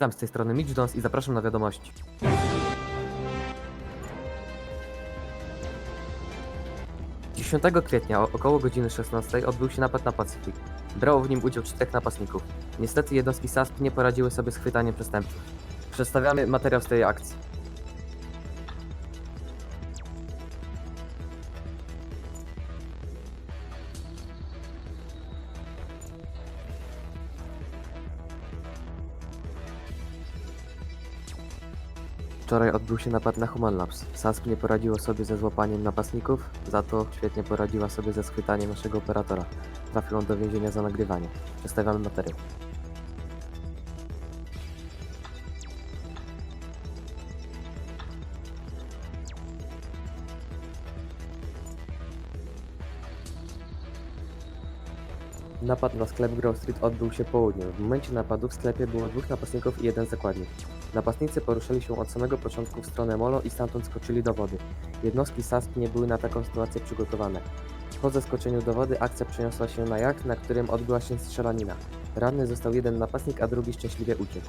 Witam z tej strony Mitch i zapraszam na wiadomości. Dziesiątego kwietnia około godziny 16 odbył się napad na Pacyfik. Brało w nim udział czterech napastników. Niestety jednostki SASP nie poradziły sobie z chwytaniem przestępców. Przedstawiamy materiał z tej akcji. Wczoraj odbył się napad na Human Labs. SASP nie poradziło sobie ze złapaniem napastników, za to świetnie poradziła sobie ze schwytaniem naszego operatora. Trafił on do więzienia za nagrywanie. Przedstawiamy materiał. Napad na sklep Grove Street odbył się południem. W momencie napadu w sklepie było dwóch napastników i jeden zakładnik. Napastnicy poruszali się od samego początku w stronę molo i stamtąd skoczyli do wody. Jednostki SASP nie były na taką sytuację przygotowane. Po zeskoczeniu do wody akcja przeniosła się na jacht, na którym odbyła się strzelanina. Ranny został jeden napastnik, a drugi szczęśliwie uciekł.